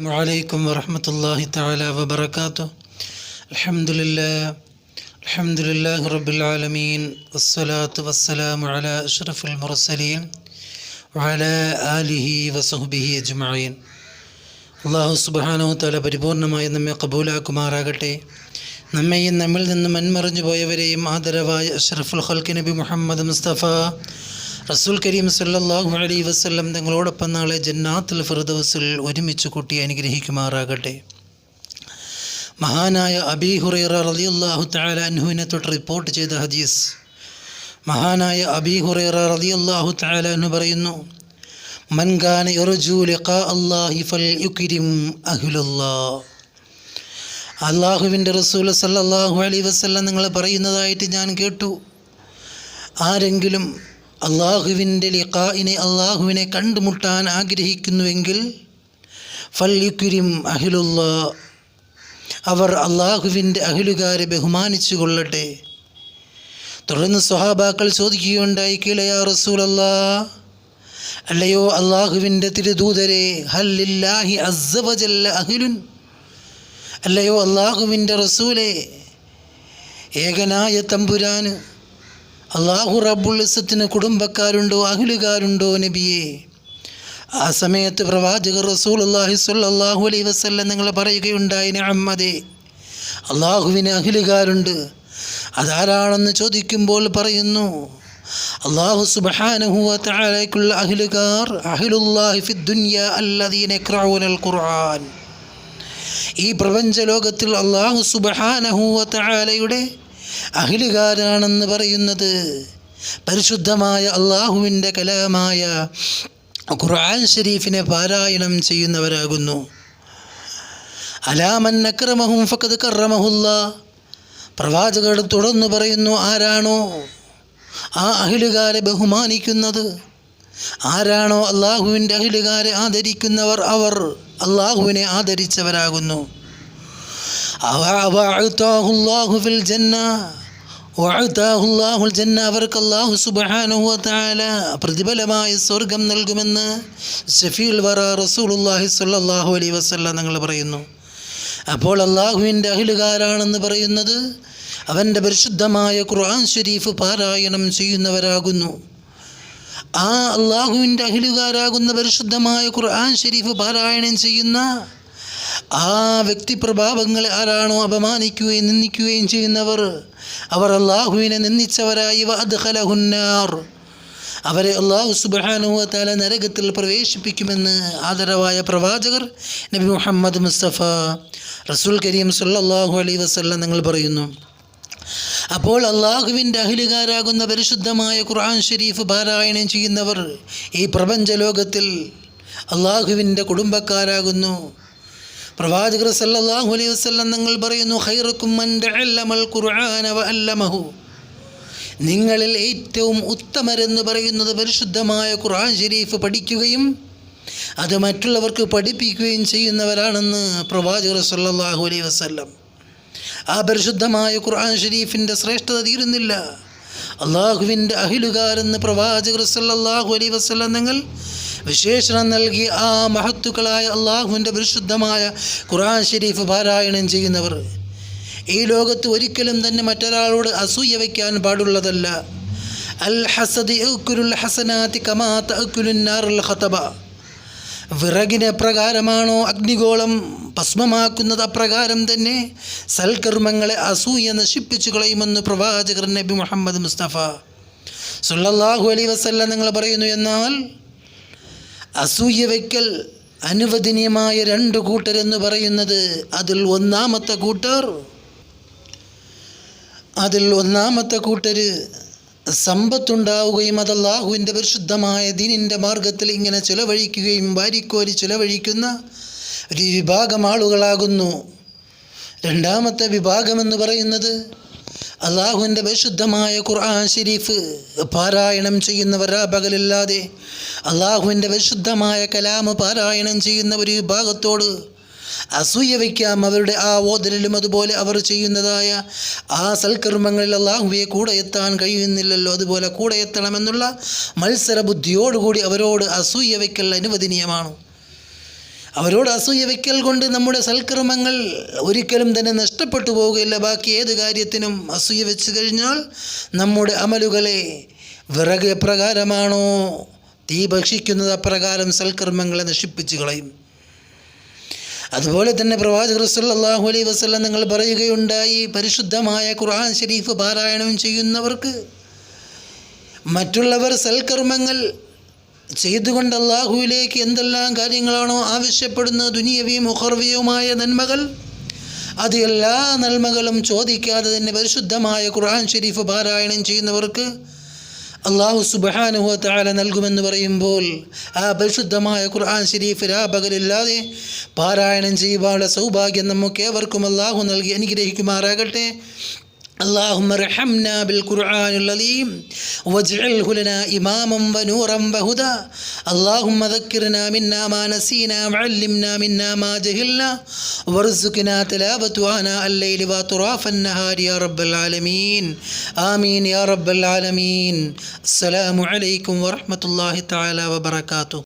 السلام عليكم ورحمة الله تعالى وبركاته الحمد لله الحمد لله رب العالمين والصلاة والسلام على أشرف المرسلين وعلى آله وصحبه أجمعين അള്ളാഹു സുബാനോ തല പരിപൂർണമായി നമ്മെ കബൂലാക്കുമാറാകട്ടെ നമ്മെയും നമ്മിൽ നിന്ന് മൺമറിഞ്ഞു പോയവരെയും ആദരവായ അഷ്റഫുൽ ഖൽക്ക് നബി മുഹമ്മദ് മുസ്തഫ റസൂൽ കരീം സല്ലാഹു അലൈ വസ്ലം തങ്ങളോടൊപ്പം നാളെ ജന്നാത്തുൽ ഫിർദൗസിൽ ഒരുമിച്ച് കൂട്ടി അനുഗ്രഹിക്കുമാറാകട്ടെ. മഹാനായ അബി ഹുറൈറ റളിയല്ലാഹു തആല താലാൻഹുവിനെ തൊട്ട് റിപ്പോർട്ട് ചെയ്ത ഹദീസ്. മഹാനായ അബി ഹുറൈറ റളിയല്ലാഹു തആല താലാൻഹു പറയുന്നു മൻ കാന യർജു ലിഖാ അല്ലാഹി ഫൽയുക്രിം അഹ്ലുല്ലാഹ്. അള്ളാഹുവിന്റെ റസൂൽ സല്ലാഹു അലൈഹി വസല്ലം നിങ്ങൾ പറയുന്നതായിട്ട് ഞാൻ കേട്ടു. ആരെങ്കിലും അള്ളാഹുവിന്റെ ലിഖായിനെ അള്ളാഹുവിനെ കണ്ടുമുട്ടാൻ ആഗ്രഹിക്കുന്നുവെങ്കിൽ ഫല്യുക്കുരിം അഹിലുള്ള അവർ അള്ളാഹുവിന്റെ അഹിലുകാരെ ബഹുമാനിച്ചു കൊള്ളട്ടെ തുടർന്ന് സ്വഹാബാക്കൾ ചോദിക്കുകയുണ്ടായി കീഴയാ റസൂലല്ലാ അല്ലയോ അള്ളാഹുവിന്റെ തിരുദൂതരെ ഹല്ലില്ലാഹി അസ്സവജല്ല അഹിലുൻ? അല്ലയോ അള്ളാഹുവിന്റെ റസൂലെ ഏകനായ തമ്പുരാന് അള്ളാഹു റബ്ബുളിസത്തിന് കുടുംബക്കാരുണ്ടോ അഹിലുകാരുണ്ടോ നബിയെ? ആ സമയത്ത് പ്രവാചകർ റസൂൽ അള്ളാഹി സ്വല്ലല്ലാഹു അലൈ വസല്ലം നിങ്ങൾ പറയുകയുണ്ടായി അമ്മദേ അള്ളാഹുവിന് അഹിലുകാരുണ്ട്. അതാരാണെന്ന് ചോദിക്കുമ്പോൾ പറയുന്നു അള്ളാഹു സുബ്ഹാനഹു തആലയ്ക്കുള്ള അഹ്ലുകാർ അഹ്ലുല്ലാഹി ഖുർആൻ ഈ പ്രപഞ്ചലോകത്തിൽ അള്ളാഹു സുബ്ഹാനഹു തആലയുടെ അഹ്ലുകാരാണെന്ന് പറയുന്നത് പരിശുദ്ധമായ അള്ളാഹുവിന്റെ കലാമായ ഖുർആൻ ഷരീഫിനെ പാരായണം ചെയ്യുന്നവരാകുന്നു. അലാമൻ അക്രമഹും ഫഖദ് കറമഹുല്ല പ്രവാചകർ തുടർന്ന് പറയുന്നു ആരാണോ ആ അഹിലുകാരെ ബഹുമാനിക്കുന്നത്? ആരാണോ അള്ളാഹുവിന്റെ അഹിലുകാരെ ആദരിക്കുന്നവർ? അവർ അള്ളാഹുവിനെ ആദരിച്ചവരാകുന്നു. ഫിൽ ജന്ന ജന്ന അവർക്ക് അള്ളാഹു സുബ്ഹാനഹു വതആല പ്രതിഫലമായ സ്വർഗം നൽകുമെന്ന് ഷഫീൽ വറ റസൂലുള്ളാഹി സ്വല്ലല്ലാഹു അലൈഹി വസല്ല നിങ്ങൾ പറയുന്നു. അപ്പോൾ അള്ളാഹുവിന്റെ അഹിലുകാരാണെന്ന് പറയുന്നത് അവന്റെ പരിശുദ്ധമായ ഖുർആൻ ഷരീഫ് പാരായണം ചെയ്യുന്നവരാകുന്നു. ആ അള്ളാഹുവിന്റെ അഹിലുകാരാകുന്ന പരിശുദ്ധമായ ഖുർആൻ ഷരീഫ് പാരായണം ചെയ്യുന്ന ആ വ്യക്തിപ്രഭാവങ്ങളെ ആരാണോ അപമാനിക്കുകയും നിന്ദിക്കുകയും ചെയ്യുന്നവർ അവർ അള്ളാഹുവിനെ നിന്ദിച്ചവരായി വദ്ഖലഹുന്നാർ അവരെ അള്ളാഹു സുബാനുവ തല നരകത്തിൽ പ്രവേശിപ്പിക്കുമെന്ന് ആദരവായ പ്രവാചകർ നബി മുഹമ്മദ് മുസ്തഫ റസൂൽ കരീം സല്ലാഹു അലൈ വസല്ലം നിങ്ങൾ പറയുന്നു അപ്പോൾ അള്ളാഹുവിന്റെ അഹിലുകാരാകുന്ന പരിശുദ്ധമായ ഖുർആൻ ഷരീഫ് പാരായണം ചെയ്യുന്നവർ ഈ പ്രപഞ്ചലോകത്തിൽ അള്ളാഹുവിന്റെ കുടുംബക്കാരാകുന്നു. പ്രവാചകർ സല്ലല്ലാഹു അലൈഹി വസല്ലം നിങ്ങൾ പറയുന്നു ഖുർആന വഅല്ലമഹു. നിങ്ങളിൽ ഏറ്റവും ഉത്തമരെന്ന് പറയുന്നത് പരിശുദ്ധമായ ഖുർആൻ ഷരീഫ് പഠിക്കുകയും അത് മറ്റുള്ളവർക്ക് പഠിപ്പിക്കുകയും ചെയ്യുന്നവരാണെന്ന് പ്രവാചകർ സല്ലല്ലാഹു അലൈഹി വസല്ലം. ആ പരിശുദ്ധമായ ഖുർആൻ ഷരീഫിന്റെ ശ്രേഷ്ഠത തീരുന്നില്ല. അള്ളാഹുവിന്റെ അഹിലുകാരെന്ന് പ്രവാചകർ സല്ലല്ലാഹു അലൈഹി വസല്ലം നിങ്ങൾ വിശേഷണം നൽകി ആ മഹത്തുക്കളായ അള്ളാഹുവിന്റെ പരിശുദ്ധമായ ഖുർആൻ ഷെരീഫ് പാരായണം ചെയ്യുന്നവർ ഈ ലോകത്ത് ഒരിക്കലും തന്നെ മറ്റൊരാളോട് അസൂയ വയ്ക്കാൻ പാടുള്ളതല്ല. അൽ ഹസദ് ഹസനാത്തി കമാത്ത ഖത്തബ വിറകിനെ പ്രകാരമാണോ അഗ്നിഗോളം ഭസ്മമാക്കുന്നത് അപ്രകാരം തന്നെ സൽക്കർമ്മങ്ങളെ അസൂയ നശിപ്പിച്ചു കളയുമെന്ന് പ്രവാചകർ നബി മുഹമ്മദ് മുസ്തഫ. സുല്ലാഹു അലൈ വസല്ല നിങ്ങൾ പറയുന്നു എന്നാൽ അസൂയ വയ്ക്കൽ അനുവദനീയമായ രണ്ട് കൂട്ടരെന്ന് പറയുന്നത് അതിൽ ഒന്നാമത്തെ കൂട്ടർ അതിൽ ഒന്നാമത്തെ കൂട്ടർ സമ്പത്തുണ്ടാവുകയും അത് അള്ളാഹുവിന്റെ പരിശുദ്ധമായ ദീനിന്റെ മാർഗത്തിൽ ഇങ്ങനെ ചിലവഴിക്കുകയും വാരിക്കോരി ചിലവഴിക്കുന്ന ഒരു വിഭാഗം ആളുകളാകുന്നു. രണ്ടാമത്തെ വിഭാഗമെന്ന് പറയുന്നത് അള്ളാഹുവിന്റെ വിശുദ്ധമായ ഖുർആൻ ഷെരീഫ് പാരായണം ചെയ്യുന്നവർ പകലില്ലാതെ അള്ളാഹുവിന്റെ പരിശുദ്ധമായ കലാമ് പാരായണം ചെയ്യുന്ന ഒരു വിഭാഗത്തോട് അസൂയ വയ്ക്കാം അവരുടെ ആ ഓതലിലും അതുപോലെ അവർ ചെയ്യുന്നതായ ആ സൽക്കർമ്മങ്ങളിൽ അള്ളാഹുവെ കൂടെ എത്താൻ കഴിയുന്നില്ലല്ലോ. അതുപോലെ കൂടെ എത്തണമെന്നുള്ള മത്സര ബുദ്ധിയോടുകൂടി അവരോട് അസൂയ വയ്ക്കൽ അനുവദനീയമാണ്. അവരോട് അസൂയ വയ്ക്കൽ കൊണ്ട് നമ്മുടെ സൽക്കർമ്മങ്ങൾ ഒരിക്കലും തന്നെ നഷ്ടപ്പെട്ടു പോവുകയില്ല. ബാക്കി ഏത് കാര്യത്തിനും അസൂയ വെച്ച് കഴിഞ്ഞാൽ നമ്മുടെ അമലുകളെ വിറക് എപ്രകാരമാണോ തീ ഭക്ഷിക്കുന്നത് അപ്രകാരം സൽക്കർമ്മങ്ങളെ നശിപ്പിച്ചു കളയും. അതുപോലെ തന്നെ പ്രവാചകർ സല്ലാഹു അലൈ വസല്ലം നിങ്ങൾ പറയുകയുണ്ടായി പരിശുദ്ധമായ ഖുർആൻ ഷരീഫ് പാരായണം ചെയ്യുന്നവർക്ക് മറ്റുള്ളവർ സൽക്കർമ്മങ്ങൾ ചെയ്തുകൊണ്ട് അള്ളാഹുവിലേക്ക് എന്തെല്ലാം കാര്യങ്ങളാണോ ആവശ്യപ്പെടുന്ന ദുനിയവിയും ഉഹർവിയുമായ നന്മകൾ? അത് എല്ലാ നന്മകളും ചോദിക്കാതെ തന്നെ പരിശുദ്ധമായ ഖുർആൻ ഷെരീഫ് പാരായണം ചെയ്യുന്നവർക്ക് അള്ളാഹു സുബാനുഹ താല നൽകുമെന്ന് പറയുമ്പോൾ ആ പരിശുദ്ധമായ ഖുർആൻ ഷെരീഫ് രാപകലില്ലാതെ പാരായണം ചെയ്യുവാനുള്ള സൗഭാഗ്യം നമുക്ക് ഏവർക്കും അള്ളാഹു നൽകി അനുഗ്രഹിക്കുമാറാകട്ടെ. اللهم ارحمنا بالقرآن العظيم واجعله لنا إماما ونورا وهدى اللهم ذكرنا منا ما نسينا وعلمنا منا ما جهلنا وارزقنا تلاوة آناء الليل وأطراف النهار يا رب العالمين آمين يا رب العالمين السلام عليكم ورحمة الله تعالى وبركاته